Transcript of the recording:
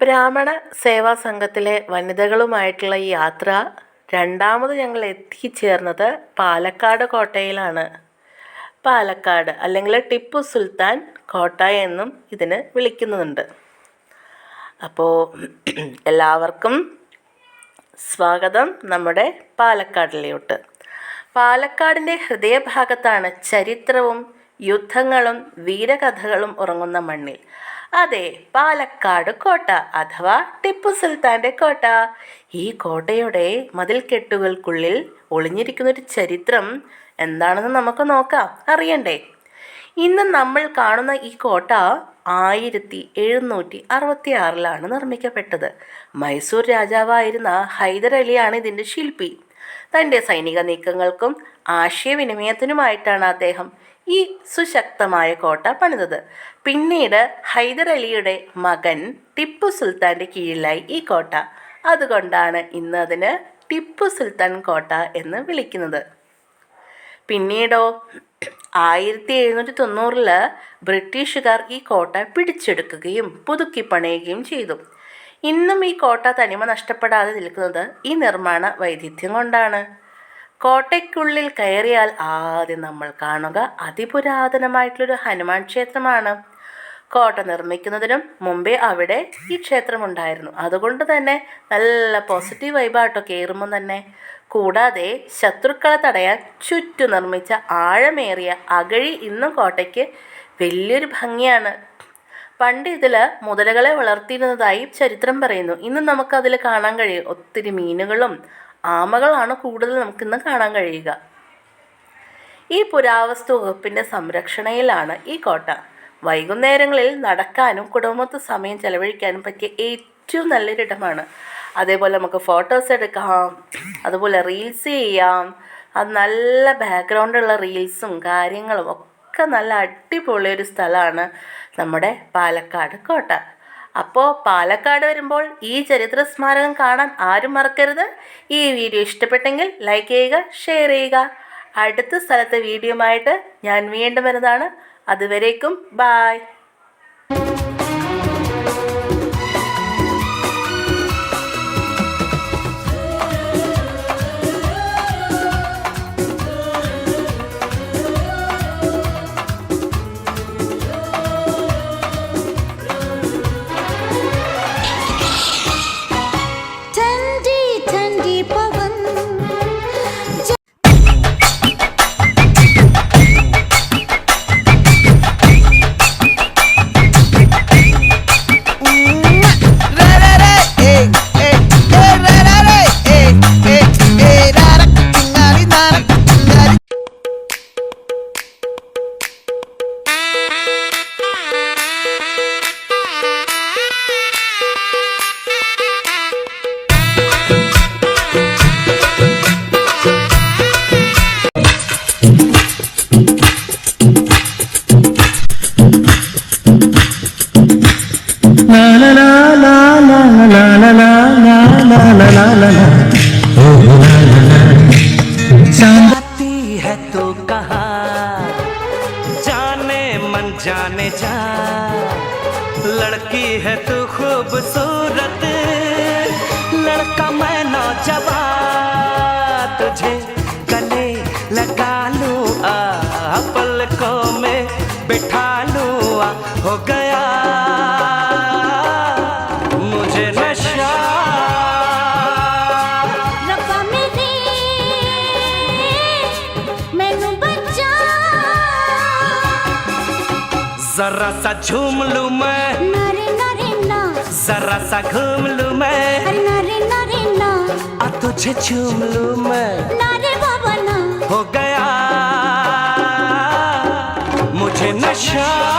ബ്രാഹ്മണ സേവാ സംഘത്തിലെ വനിതകളുമായിട്ടുള്ള ഈ യാത്ര രണ്ടാമത് ഞങ്ങൾ എത്തിച്ചേർന്നത് പാലക്കാട് കോട്ടയിലാണ്. പാലക്കാട് അല്ലെങ്കിൽ ടിപ്പു സുൽത്താൻ കോട്ട എന്നും ഇതിന് വിളിക്കുന്നുണ്ട്. അപ്പോൾ എല്ലാവർക്കും സ്വാഗതം നമ്മുടെ പാലക്കാടിലോട്ട്. പാലക്കാടിന്റെ ഹൃദയഭാഗത്താണ് ചരിത്രവും യുദ്ധങ്ങളും വീരകഥകളും ഉറങ്ങുന്ന മണ്ണിൽ. അതെ പാലക്കാട് കോട്ട അഥവാ ടിപ്പു സുൽത്താന്റെ കോട്ട. ഈ കോട്ടയുടെ മതിൽക്കെട്ടുകൾക്കുള്ളിൽ ഒളിഞ്ഞിരിക്കുന്ന ഒരു ചരിത്രം എന്താണെന്ന് നമുക്ക് നോക്കാം. അറിയണ്ടേ? ഇന്ന് നമ്മൾ കാണുന്ന ഈ കോട്ട ആയിരത്തി എഴുന്നൂറ്റി അറുപത്തി ആറിലാണ് നിർമ്മിക്കപ്പെട്ടത്. മൈസൂർ രാജാവായിരുന്ന ഹൈദർ അലിയാണ് ഇതിന്റെ ശില്പി. തന്റെ സൈനിക നീക്കങ്ങൾക്കും ആശയവിനിമയത്തിനുമായിട്ടാണ് അദ്ദേഹം ഈ സുശക്തമായ കോട്ട പണിതത്. പിന്നീട് ഹൈദർ അലിയുടെ മകൻ ടിപ്പു സുൽത്താന്റെ കീഴിലായി ഈ കോട്ട. അതുകൊണ്ടാണ് ഇന്ന് അതിന് ടിപ്പു സുൽത്താൻ കോട്ട എന്ന് വിളിക്കുന്നത്. പിന്നീടോ ആയിരത്തി എഴുന്നൂറ്റി തൊണ്ണൂറിൽ ബ്രിട്ടീഷുകാർ ഈ കോട്ട പിടിച്ചെടുക്കുകയും പുതുക്കി പണിയുകയും ചെയ്തു. ഇന്നും ഈ കോട്ട തനിമ നഷ്ടപ്പെടാതെ നിൽക്കുന്നത് ഈ നിർമ്മാണ വൈവിധ്യം കൊണ്ടാണ്. കോട്ടയ്ക്കുള്ളിൽ കയറിയാൽ ആദ്യം നമ്മൾ കാണുക അതിപുരാതനമായിട്ടുള്ളൊരു ഹനുമാൻ ക്ഷേത്രമാണ്. കോട്ട നിർമ്മിക്കുന്നതിനും മുമ്പേ അവിടെ ഈ ക്ഷേത്രമുണ്ടായിരുന്നു. അതുകൊണ്ട് തന്നെ നല്ല പോസിറ്റീവ് വൈബാട്ടോ കയറുമ്പോൾ തന്നെ. കൂടാതെ ശത്രുക്കളെ തടയാൻ ചുറ്റു നിർമ്മിച്ച ആഴമേറിയ അകഴി ഇന്നും കോട്ടയ്ക്ക് വലിയൊരു ഭംഗിയാണ്. പണ്ട് ഇതിൽ മുതലകളെ വളർത്തിയിരുന്നതായി ചരിത്രം പറയുന്നു. ഇന്ന് നമുക്കതിൽ കാണാൻ കഴിയും. ഒത്തിരി മീനുകളും ആമകളാണ് കൂടുതൽ നമുക്കിന്ന് കാണാൻ കഴിയുക. ഈ പുരാവസ്തു വകുപ്പിന്റെ സംരക്ഷണയിലാണ് ഈ കോട്ട. വൈകുന്നേരങ്ങളിൽ നടക്കാനും കുടുംബത്ത് സമയം ചെലവഴിക്കാനും പറ്റിയ ഏറ്റവും നല്ലൊരിടമാണ് അതേപോലെ നമുക്ക് ഫോട്ടോസ് എടുക്കാം. അതുപോലെ റീൽസ് ചെയ്യാം. അത് നല്ല ബാക്ക്ഗ്രൗണ്ടുള്ള റീൽസും കാര്യങ്ങളും ഒക്കെ നല്ല അടിപൊളി ഒരു സ്ഥലമാണ് നമ്മുടെ പാലക്കാട് കോട്ട. അപ്പോൾ പാലക്കാട് വരുമ്പോൾ ഈ ചരിത്ര സ്മാരകം കാണാൻ ആരും മറക്കരുത്. ഈ വീഡിയോ ഇഷ്ടപ്പെട്ടെങ്കിൽ ലൈക്ക് ചെയ്യുക ഷെയർ ചെയ്യുക. അടുത്ത സ്ഥലത്തെ വീഡിയോയുമായിട്ട് ഞാൻ വീണ്ടും വരുന്നതാണ്. അതുവരേക്കും ബായ് तो कहा, जाने मन जाने जा। लड़की है तू खूबसूरत, लड़का मैं नौजवान, तुझे गले लगा लूँ, आ पलकों में बिठा लूँ, आ, हो गया जरा सा झूम लू मैं। नारे नारे ना। जरा सा घूम लू मैं। अरे नारे नारे ना। आ तुझे झूम लू मैं। नारे बाबा ना। हो गया। मुझे नशा।